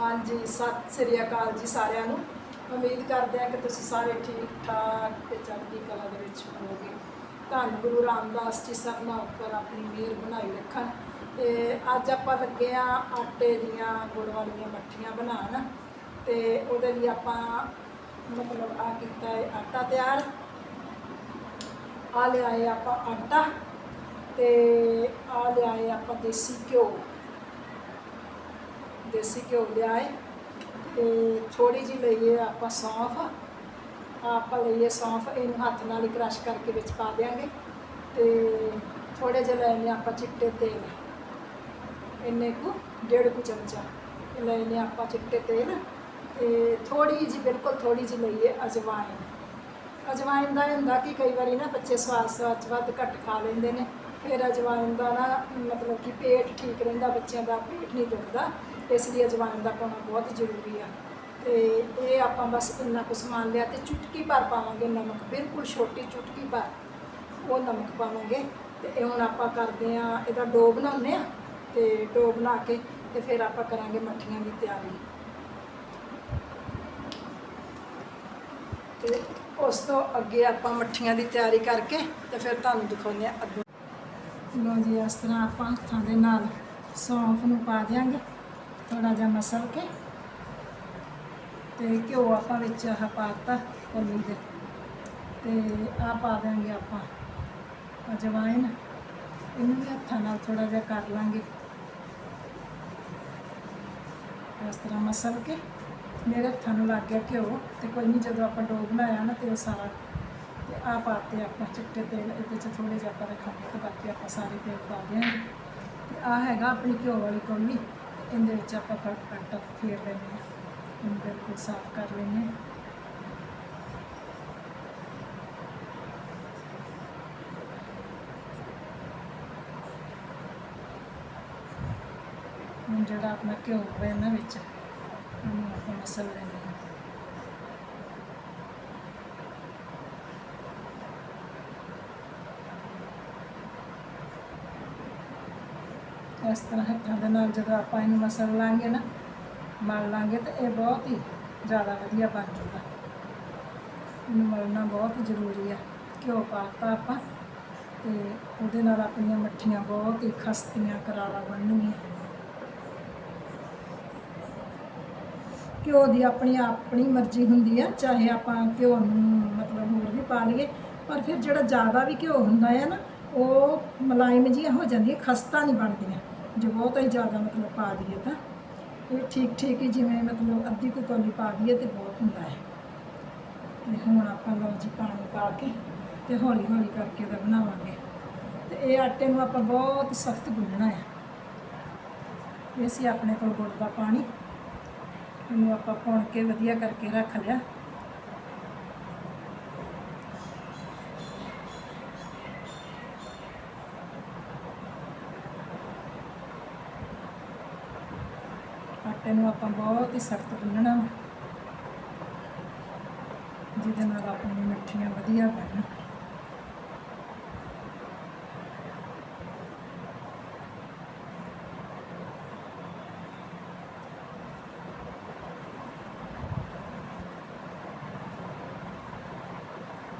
ਹਾਂਜੀ, ਸਤਿ ਸ੍ਰੀ ਅਕਾਲ ਜੀ ਸਾਰਿਆਂ ਨੂੰ। ਉਮੀਦ ਕਰਦੇ ਹਾਂ ਕਿ ਤੁਸੀਂ ਸਾਰੇ ਠੀਕ ਠਾਕ ਤੇ ਚੜ੍ਹਦੀ ਕਲਾ ਦੇ ਵਿੱਚ ਹੋਵੋਗੇ। ਧੰਨ ਗੁਰੂ ਰਾਮਦਾਸ ਜੀ ਸਭਨਾਂ ਉੱਪਰ ਆਪਣੀ ਮਿਹਰ ਬਣਾਈ ਰੱਖਣ। ਤੇ ਅੱਜ ਆਪਾਂ ਲੱਗੇ ਆ ਆਟੇ ਦੀਆਂ ਗੁੜ ਵਾਲੀਆਂ ਮੱਠੀਆਂ ਬਣਾਉਣ। ਤੇ ਉਹਦੇ ਲਈ ਆਪਾਂ ਮਤਲਬ ਆ ਕੀਤਾ ਹੈ ਆਟਾ ਤਿਆਰ। ਆ ਲਿਆਏ ਆਪਾਂ ਆਟਾ। ਤੇ ਆ ਲਿਆਏ ਆਪਾਂ ਦੇਸੀ ਘਿਓ। ਦੇਸੀ ਘਿਓ ਲਿਆਏ ਤੇ ਥੋੜੀ ਜਿਹੀ ਲਈਏ ਆਪਾਂ ਸੌਂਫ। ਆਪਾਂ ਲਈਏ ਸੌਂਫ, ਇਹਨੂੰ ਹੱਥ ਨਾਲ ਹੀ ਕ੍ਰਸ਼ ਕਰਕੇ ਵਿੱਚ ਪਾ ਦਿਆਂਗੇ ਤੇ ਥੋੜੇ ਜਿਹੇ ਲੈਣੇ ਆਪਾਂ ਚਿੱਟੇ ਤੇਲ। ਇੰਨੇ ਕੁ, ਡੇਢ ਕੁ ਚਮਚਾ ਲੈਣੇ ਆਪਾਂ ਚਿੱਟੇ ਤੇਲ ਤੇ ਥੋੜੀ ਜਿਹੀ, ਬਿਲਕੁਲ ਥੋੜੀ ਜਿਹੀ ਲਈਏ ਅਜਵਾਇਨ ਅਜਵਾਇਨ ਦਾ ਇਹ ਹੁੰਦਾ ਕਿ ਕਈ ਵਾਰੀ ਨਾ ਬੱਚੇ ਸਵਾਦ ਸਵਾਦ 'ਚ ਵੱਧ ਘੱਟ ਖਾ ਲੈਂਦੇ ਨੇ। ਫਿਰ ਅਜਵਾਇਨ ਦਾ ਨਾ ਮਤਲਬ ਕਿ ਪੇਟ ਠੀਕ ਰਹਿੰਦਾ, ਬੱਚਿਆਂ ਦਾ ਪੇਟ ਨਹੀਂ ਦੁਖਦਾ। ਇਸ ਲਈ ਅਜਵਾਇਨ ਦਾ ਪਾਉਣਾ ਬਹੁਤ ਜ਼ਰੂਰੀ ਆ। ਤੇ ਇਹ ਆਪਾਂ ਬਸ ਇੰਨਾ ਕੁ ਸਮਾਨ ਲਿਆ ਤੇ ਚੁਟਕੀ ਭਰ ਪਾਵਾਂਗੇ ਨਮਕ, ਬਿਲਕੁਲ ਛੋਟੀ ਚੁਟਕੀ ਭਰ। ਉਹ ਨਮਕ ਪਾਵਾਂਗੇ ਤੇ ਇਹ ਹੁਣ ਆਪਾਂ ਕਰਦੇ ਆ ਇਹਦਾ ਡੋ ਬਣਾਉਂਦੇ ਆ ਤੇ ਡੋ ਬਣਾ ਕੇ ਤੇ ਫਿਰ ਆਪਾਂ ਕਰਾਂਗੇ ਮੱਠੀਆਂ ਦੀ ਤਿਆਰੀ। ਤੇ ਉਸ ਤੋਂ ਅੱਗੇ ਆਪਾਂ ਮੱਠੀਆਂ ਦੀ ਤਿਆਰੀ ਕਰਕੇ ਤੇ ਫਿਰ ਤੁਹਾਨੂੰ ਦਿਖਾਉਂਦੇ ਆ ਅੱਗੇ। ਲੋ ਜੀ, ਇਸ ਤਰ੍ਹਾਂ ਆਪਾਂ ਹੱਥਾਂ ਦੇ ਨਾਲ ਸੌਂਫ ਨੂੰ ਪਾ ਦਿਆਂਗੇ। ਥੋੜਾ ਜਿਹਾ ਮਸਲ ਕੇ ਤੇ ਘਿਓ ਆਪਾਂ ਵਿੱਚ ਆਹ ਪਾਤਾ ਕੋਲੀ ਦੇ। ਤੇ ਆ ਪਾ ਦਿਆਂਗੇ ਆਪਾਂ ਅਜਵਾਇਨ ਇਹਨੂੰ ਵੀ ਹੱਥਾਂ ਨਾਲ ਥੋੜਾ ਜਿਹਾ ਕਰ ਲਾਂਗੇ। ਇਸ ਤਰ੍ਹਾਂ ਮਸਲ ਕੇ ਮੇਰੇ ਹੱਥਾਂ ਨੂੰ ਲੱਗ ਗਿਆ ਘਿਓ ਤੇ ਕੋਈ ਨਹੀਂ ਜਦੋਂ ਆਪਾਂ ਡੋ ਬਣਾਇਆ ਨਾ ਤੇ ਉਹ ਸਾਰਾ ਤੇ ਆ ਪਾਤੇ ਆਪਾਂ ਚਿੱਟੇ ਤੇਲ ਇਹਦੇ ਚ ਥੋੜੇ ਜਿਹਾ ਆਪਾਂ ਰੱਖਾਂਗੇ ਤੇ ਬਾਕੀ ਆਪਾਂ ਸਾਰੇ ਤੇਲ ਪਾ ਦਿਆਂਗੇ। ਤੇ ਆ ਹੈਗਾ ਆਪਣੀ ਘਿਓ ਵਾਲੀ ਕੋਲੀ। ਇਹਦੇ ਵਿੱਚ ਆਪਾਂ ਕੱਟ ਆਟਾ ਫੇਰ ਲੈਂਦੇ ਹਾਂ। ਇਹਨੂੰ ਬਿਲਕੁਲ ਸਾਫ਼ ਕਰ ਲੈਂਦੇ ਹਾਂ। ਹੁਣ ਜਿਹੜਾ ਆਪਣਾ ਘਿਓ ਹੋਇਆ ਇਹਨਾਂ ਵਿੱਚ, ਉਹਨੂੰ ਆਪਾਂ ਮਸਲ ਲੈਂਦੇ ਹਾਂ। ਇਸ ਤਰ੍ਹਾਂ ਹੱਥਾਂ ਦੇ ਨਾਲ ਜਦੋਂ ਆਪਾਂ ਇਹਨੂੰ ਮਸਲ ਲਾਂਗੇ ਨਾ, ਮਲ ਲਾਂਗੇ ਤਾਂ ਇਹ ਬਹੁਤ ਹੀ ਜ਼ਿਆਦਾ ਵਧੀਆ ਬਣ ਜੂਗਾ ਇਹਨੂੰ ਮਲਣਾ ਬਹੁਤ ਜ਼ਰੂਰੀ ਆ, ਘਿਓ ਪਾਤਾ ਆਪਾਂ ਤੇ ਉਹਦੇ ਨਾਲ ਆਪਣੀਆਂ ਮੱਠੀਆਂ ਬਹੁਤ ਹੀ ਖਸਤੀਆਂ ਕਰਾਰਾ ਬਣਨਗੀਆਂ। ਘਿਓ ਦੀ ਆਪਣੀ ਆਪਣੀ ਮਰਜ਼ੀ ਹੁੰਦੀ ਆ, ਚਾਹੇ ਆਪਾਂ ਘਿਓ ਨੂੰ ਮਤਲਬ ਹੋਰ ਵੀ ਪਾ ਲਈਏ, ਪਰ ਫਿਰ ਜਿਹੜਾ ਜ਼ਿਆਦਾ ਵੀ ਘਿਓ ਹੁੰਦਾ ਹੈ ਨਾ, ਉਹ ਮਲਾਇਮ ਜਿਹੀਆਂ ਹੋ ਜਾਂਦੀਆਂ, ਖਸਤਾ ਨਹੀਂ ਬਣਦੀਆਂ। ਜੇ ਬਹੁਤ ਹੀ ਜ਼ਿਆਦਾ ਮਤਲਬ ਪਾ ਦਈਏ ਤਾਂ, ਇਹ ਠੀਕ ਠੀਕ ਹੀ ਜਿਵੇਂ ਮਤਲਬ ਅੱਧੀ ਕੁ ਕੌਲੀ ਪਾ ਦਈਏ ਤੇ ਬਹੁਤ ਹੁੰਦਾ ਹੈ। ਤੇ ਹੁਣ ਆਪਾਂ ਲਓ ਜੀ ਪਾਣੀ ਪਾ ਕੇ ਤੇ ਹੌਲੀ ਹੌਲੀ ਕਰਕੇ ਦਾ ਬਣਾਵਾਂਗੇ। ਤੇ ਇਹ ਆਟੇ ਨੂੰ ਆਪਾਂ ਬਹੁਤ ਸਖਤ ਗੁੰਨਣਾ ਹੈ। ਇਹ ਸੀ ਆਪਣੇ ਕੋਲ ਗੁੜ ਦਾ ਪਾਣੀ, ਇਹਨੂੰ ਆਪਾਂ ਪੁਣ ਕੇ ਵਧੀਆ ਕਰਕੇ ਰੱਖ ਲਿਆ। ਆਟੇ ਨੂੰ ਆਪਾਂ ਬਹੁਤ ਹੀ ਸਖਤ ਗੁੰਨਣਾ ਜਿਹਦੇ ਨਾਲ ਆਪਣੀਆਂ ਮਿੱਠੀਆਂ ਵਧੀਆ ਬਣਨ।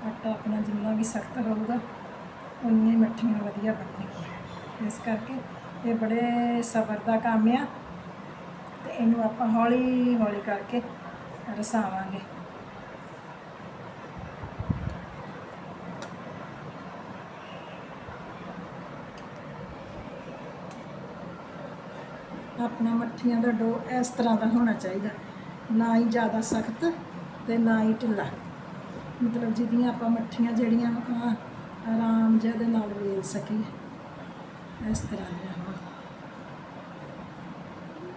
ਆਟਾ ਆਪਣਾ ਜਿੰਨਾ ਵੀ ਸਖਤ ਹੋਊਗਾ ਉਨੀ ਮਿੱਠੀਆਂ ਵਧੀਆ ਬਣਨਗੀਆਂ। ਇਸ ਕਰਕੇ ਇਹ ਬੜੇ ਸਬਰ ਦਾ ਕੰਮ ਆ। ਇਹਨੂੰ ਆਪਾਂ ਹੌਲੀ ਹੌਲੀ ਕਰਕੇ ਰਸਾਵਾਂਗੇ। ਆਪਣਾ ਮੱਠੀਆਂ ਦਾ ਡੋ ਇਸ ਤਰ੍ਹਾਂ ਦਾ ਹੋਣਾ ਚਾਹੀਦਾ। ਨਾ ਹੀ ਜ਼ਿਆਦਾ ਸਖਤ ਤੇ ਨਾ ਹੀ ਢਿੱਲਾ। ਮਤਲਬ ਜਿਹਦੀਆਂ ਆਪਾਂ ਮੱਠੀਆਂ ਜਿਹੜੀਆਂ ਆਰਾਮ ਜਿਹੇ ਦੇ ਨਾਲ ਵੇਲ ਸਕੀਏ। ਇਸ ਤਰ੍ਹਾਂ ਦੀਆਂ ਹੋਣ।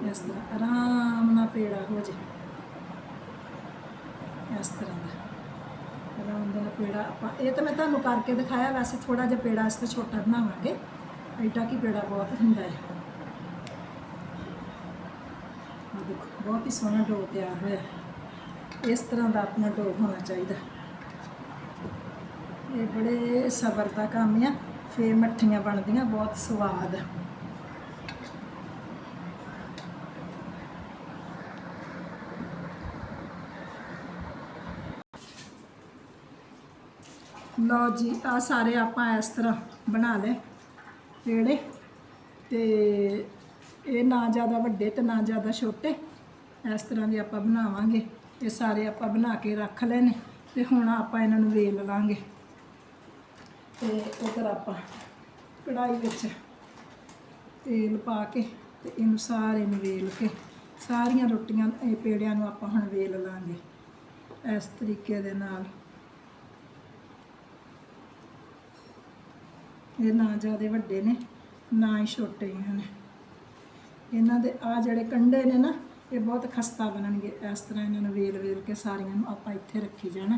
ਇਸ ਤਰ੍ਹਾਂ, ਆਰਾਮ ਨਾਲ ਪੇੜਾ ਹੋ ਜੇ। ਇਸ ਤਰ੍ਹਾਂ ਦਾ। ਆਰਾਮ ਦੇ ਨਾਲ ਪੇੜਾ ਆਪਾਂ, ਇਹ ਤਾਂ ਮੈਂ ਤੁਹਾਨੂੰ ਕਰਕੇ ਦਿਖਾਇਆ, ਵੈਸੇ ਥੋੜਾ ਜਿਹਾ ਪੇੜਾ ਇਸ ਤੋਂ ਛੋਟਾ ਬਣਾਵਾਂਗੇ। ਐਡਾ ਕੀ ਪੇੜਾ ਬਹੁਤ ਹੁੰਦਾ ਹੈ। ਆਹ ਦੇਖੋ, ਬਹੁਤ ਹੀ ਸੋਹਣਾ ਡੋ ਤਿਆਰ ਹੋਇਆ ਇਸ ਤਰ੍ਹਾਂ ਦਾ ਆਪਣਾ ਡੋ ਹੋਣਾ ਚਾਹੀਦਾ। ਇਹ ਬੜੇ ਸਬਰ ਦਾ ਕੰਮ ਆ, ਫੇਰ ਮੱਠੀਆਂ ਬਣਦੀਆਂ, ਬਹੁਤ ਸਵਾਦ। ਲਓ ਜੀ ਆ ਸਾਰੇ ਆਪਾਂ ਇਸ ਤਰ੍ਹਾਂ ਬਣਾ ਲਏ ਪੇੜੇ ਤੇ ਇਹ ਨਾ ਜ਼ਿਆਦਾ ਵੱਡੇ ਤੇ ਨਾ ਜ਼ਿਆਦਾ ਛੋਟੇ, ਇਸ ਤਰ੍ਹਾਂ ਦੇ ਆਪਾਂ ਬਣਾਵਾਂਗੇ। ਇਹ ਸਾਰੇ ਆਪਾਂ ਬਣਾ ਕੇ ਰੱਖ ਲਏ ਨੇ ਤੇ ਹੁਣ ਆਪਾਂ ਇਹਨਾਂ ਨੂੰ ਵੇਲ ਲਾਂਗੇ। ਤੇ ਉਧਰ ਆਪਾਂ ਕੜਾਈ ਵਿੱਚ ਤੇਲ ਪਾ ਕੇ ਤੇ ਇਹਨੂੰ ਸਾਰੇ ਨੂੰ ਵੇਲ ਕੇ ਸਾਰੀਆਂ ਰੋਟੀਆਂ ਇਹ ਪੇੜਿਆਂ ਨੂੰ ਆਪਾਂ ਹੁਣ ਵੇਲ ਲਾਂਗੇ। ਇਸ ਤਰੀਕੇ ਦੇ ਨਾਲ ਇਹ ਨਾ ਜ਼ਿਆਦਾ ਵੱਡੇ ਨੇ, ਨਾ ਹੀ ਛੋਟੇ ਹਨ ਇਹਨਾਂ ਦੇ ਆ ਜਿਹੜੇ ਕੰਡੇ ਨੇ ਨਾ, ਇਹ ਬਹੁਤ ਖਸਤਾ ਬਣਨਗੇ, ਇਸ ਤਰ੍ਹਾਂ ਇਹਨਾਂ ਨੂੰ ਵੇਲ ਵੇਲ ਕੇ ਸਾਰੀਆਂ ਨੂੰ ਆਪਾਂ ਇੱਥੇ ਰੱਖੀ ਜਾਣਾ।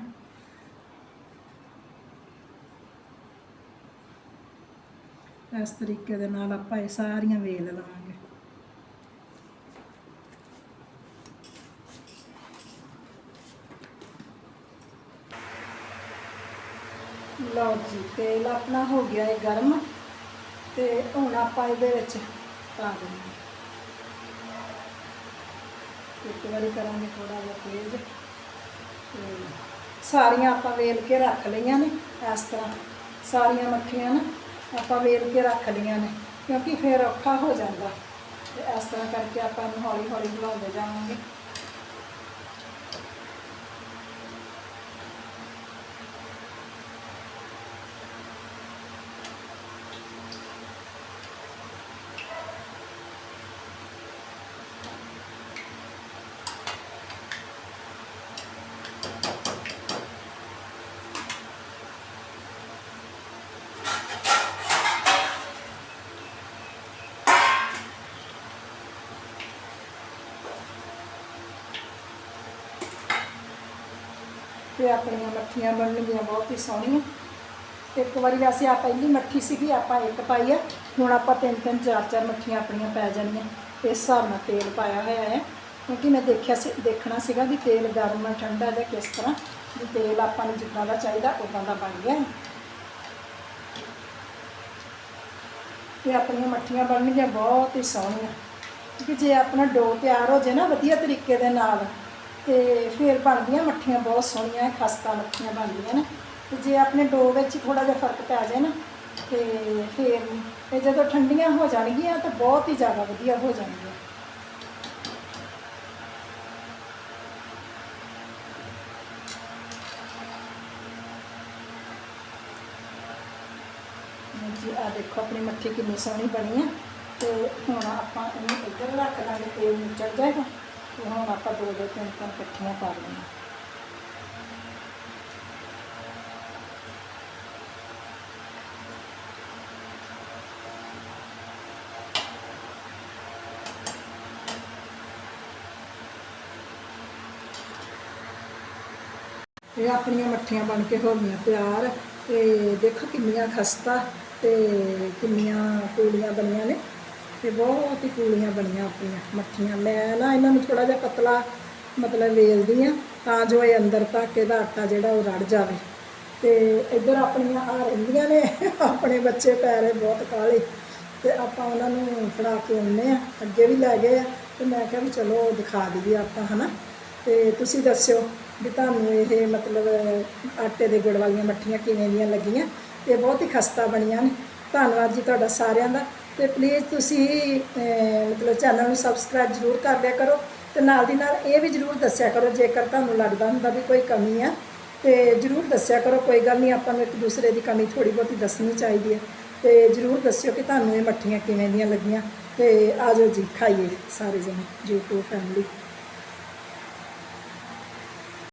ਇਸ ਤਰੀਕੇ ਦੇ ਨਾਲ ਆਪਾਂ ਇਹ ਸਾਰੀਆਂ ਵੇਲ ਲਵਾਂਗੇ। ਲਓ ਜੀ, ਤੇਲ ਆਪਣਾ ਹੋ ਗਿਆ ਹੈ ਗਰਮ ਤੇ ਹੁਣ ਆਪਾਂ ਇਹਦੇ ਵਿੱਚ ਪਾ ਦਿੰਦੇ ਇੱਕ ਵਾਰੀ ਕਰਾਂਗੇ ਥੋੜਾ ਜਿਹਾ ਤੇਜ਼ ਸਾਰੀਆਂ ਆਪਾਂ ਵੇਲ ਕੇ ਰੱਖ ਲਈਆਂ ਨੇ ਇਸ ਤਰ੍ਹਾਂ। ਸਾਰੀਆਂ ਮੱਠੀਆਂ ਨਾ ਆਪਾਂ ਵੇਲ ਕੇ ਰੱਖ ਲਈਆਂ ਨੇ, ਕਿਉਂਕਿ ਫਿਰ ਔਖਾ ਹੋ ਜਾਂਦਾ। ਤੇ ਇਸ ਤਰ੍ਹਾਂ ਕਰਕੇ ਆਪਾਂ ਇਹਨੂੰ ਹੌਲੀ ਹੌਲੀ ਬਣਾਉਂਦੇ ਜਾਵਾਂਗੇ। ਤੇ ਆਪਣੀਆਂ ਮੱਠੀਆਂ ਬਣਨਗੀਆਂ ਬਹੁਤ ਹੀ ਸੋਹਣੀਆਂ। ਇੱਕ ਵਾਰੀ ਵੈਸੇ ਆ ਪਹਿਲੀ ਮੱਠੀ ਸੀਗੀ, ਆਪਾਂ ਇੱਕ ਪਾਈ ਆ। ਹੁਣ ਆਪਾਂ ਤਿੰਨ ਤਿੰਨ, ਚਾਰ ਚਾਰ ਮੱਠੀਆਂ ਆਪਣੀਆਂ ਪੈ ਜਾਣੀਆਂ। ਇਸ ਹਿਸਾਬ ਨਾਲ ਤੇਲ ਪਾਇਆ ਹੋਇਆ ਹੈ। ਕਿਉਂਕਿ ਮੈਂ ਦੇਖਿਆ ਸੀ, ਦੇਖਣਾ ਸੀਗਾ ਵੀ ਤੇਲ ਗਰਮ ਹੈ ਠੰਡਾ ਜਾਂ ਕਿਸ ਤਰ੍ਹਾਂ। ਵੀ ਤੇਲ ਆਪਾਂ ਨੂੰ ਜਿੱਦਾਂ ਦਾ ਚਾਹੀਦਾ, ਉਦਾਂ ਦਾ ਬਣ ਗਿਆ। ਹੈ। ਤੇ ਆਪਣੀਆਂ ਮੱਠੀਆਂ ਬਣਨਗੀਆਂ, ਬਹੁਤ ਹੀ ਸੋਹਣੀਆਂ। ਕਿਉਂਕਿ ਜੇ ਆਪਣਾ ਡੋ ਤਿਆਰ ਹੋ ਜੇ ਨਾ, ਵਧੀਆ ਤਰੀਕੇ ਦੇ ਨਾਲ ਤੇ ਫਿਰ ਬਣਦੀਆਂ ਮੱਠੀਆਂ ਬਹੁਤ ਸੋਹਣੀਆਂ, ਖਸਤਾ ਮੱਠੀਆਂ ਬਣਦੀਆਂ ਨੇ। ਤੇ ਜੇ ਆਪਣੇ ਡੋ ਵਿੱਚ ਥੋੜਾ ਜਿਹਾ ਫ਼ਰਕ ਪੈ ਜਾਏ ਨਾ, ਤੇ ਫਿਰ ਇਹ ਜਦੋਂ ਠੰਡੀਆਂ ਹੋ ਜਾਣਗੀਆਂ ਤਾਂ ਬਹੁਤ ਹੀ ਜ਼ਿਆਦਾ ਵਧੀਆ ਹੋ ਜਾਣਗੀਆਂ। ਜੀ ਆ ਦੇਖੋ ਆਪਣੀ ਮੱਠੀ ਕਿੰਨੀ ਸੋਹਣੀ ਬਣੀ ਹੈ ਤੇ ਹੁਣ ਆਪਾਂ ਇਹਨੂੰ ਇੱਧਰ ਰੱਖ ਲਾਂਗੇ, ਤੇਲ ਨਿਚੜ ਜਾਏਗਾ। ਤੇ ਹੁਣ ਆਪਾਂ ਦੋ ਦੋ ਤਿੰਨ ਤਿੰਨ ਇਕੱਠੀਆਂ ਪਾ ਲਵਾਂਗੇ ਇਹ ਆਪਣੀਆਂ ਮੱਠੀਆਂ ਬਣ ਕੇ ਹੋ ਗਈਆਂ ਤਿਆਰ। ਤੇ ਦੇਖੋ ਕਿੰਨੀਆਂ ਖਸਤਾ ਤੇ ਕਿੰਨੀਆਂ ਪੂੜੀਆਂ ਬਣੀਆਂ ਨੇ। ਤੇ ਬਹੁਤ ਹੀ ਕੂਲੀਆਂ ਬਣੀਆਂ ਆਪਣੀਆਂ, ਮੱਠੀਆਂ। ਮੈਂ ਨਾ ਇਹਨਾਂ ਨੂੰ ਥੋੜਾ ਜਿਹਾ ਪਤਲਾ ਮਤਲਬ ਵੇਲਦੀ ਆ ਤਾਂ ਜੋ ਇਹ ਅੰਦਰ ਤੱਕ ਇਹਦਾ ਆਟਾ ਜਿਹੜਾ ਉਹ ਰੜ ਜਾਵੇ। ਤੇ ਇੱਧਰ ਆਪਣੀਆਂ ਆ ਰਹਿੰਦੀਆਂ ਨੇ, ਆਪਣੇ ਬੱਚੇ ਪੈ ਰਹੇ ਬਹੁਤ ਕਾਲੇ ਤੇ ਆਪਾਂ ਉਹਨਾਂ ਨੂੰ ਫੜਾ ਕੇ ਆਉਂਦੇ ਆ ਅੱਗੇ ਵੀ ਲੈ ਗਏ ਆ। ਤੇ ਮੈਂ ਕਿਹਾ ਵੀ ਚਲੋ ਦਿਖਾ ਦਈਏ ਆਪਾਂ, ਹਨਾ। ਤੇ ਤੁਸੀਂ ਦੱਸਿਓ ਵੀ ਤੁਹਾਨੂੰ ਇਹ ਮਤਲਬ ਆਟੇ ਦੇ ਗੁੜ ਵਾਲੀਆਂ ਮੱਠੀਆਂ ਕਿਵੇਂ ਦੀਆਂ ਲੱਗੀਆਂ। ਤੇ ਬਹੁਤ ਹੀ ਖਸਤਾ ਬਣੀਆਂ ਨੇ। ਧੰਨਵਾਦ ਜੀ ਤੁਹਾਡਾ ਸਾਰਿਆਂ ਦਾ। ਤੇ ਪਲੀਜ਼ ਤੁਸੀਂ ਮਤਲਬ ਚੈਨਲ ਨੂੰ ਸਬਸਕ੍ਰਾਈਬ ਜ਼ਰੂਰ ਕਰ ਲਿਆ ਕਰੋ ਤੇ ਨਾਲ ਦੀ ਨਾਲ ਇਹ ਵੀ ਜ਼ਰੂਰ ਦੱਸਿਆ ਕਰੋ ਜੇਕਰ ਤੁਹਾਨੂੰ ਲੱਗਦਾ ਹੁੰਦਾ ਵੀ ਕੋਈ ਕਮੀ ਹੈ ਤੇ ਜ਼ਰੂਰ ਦੱਸਿਆ ਕਰੋ, ਕੋਈ ਗੱਲ ਨਹੀਂ, ਆਪਾਂ ਨੂੰ ਇੱਕ ਦੂਸਰੇ ਦੀ ਕਮੀ ਥੋੜੀ ਬਹੁਤੀ ਦੱਸਣੀ ਚਾਹੀਦੀ ਹੈ। ਤੇ ਜ਼ਰੂਰ ਦੱਸਿਓ ਕਿ ਤੁਹਾਨੂੰ ਇਹ ਮੱਠੀਆਂ ਕਿਵੇਂ ਦੀਆਂ ਲੱਗੀਆਂ। ਤੇ ਆਜੋ ਜੀ, ਖਾਈਏ ਸਾਰੇ ਜਣੇ YouTube ਫੈਮਿਲੀ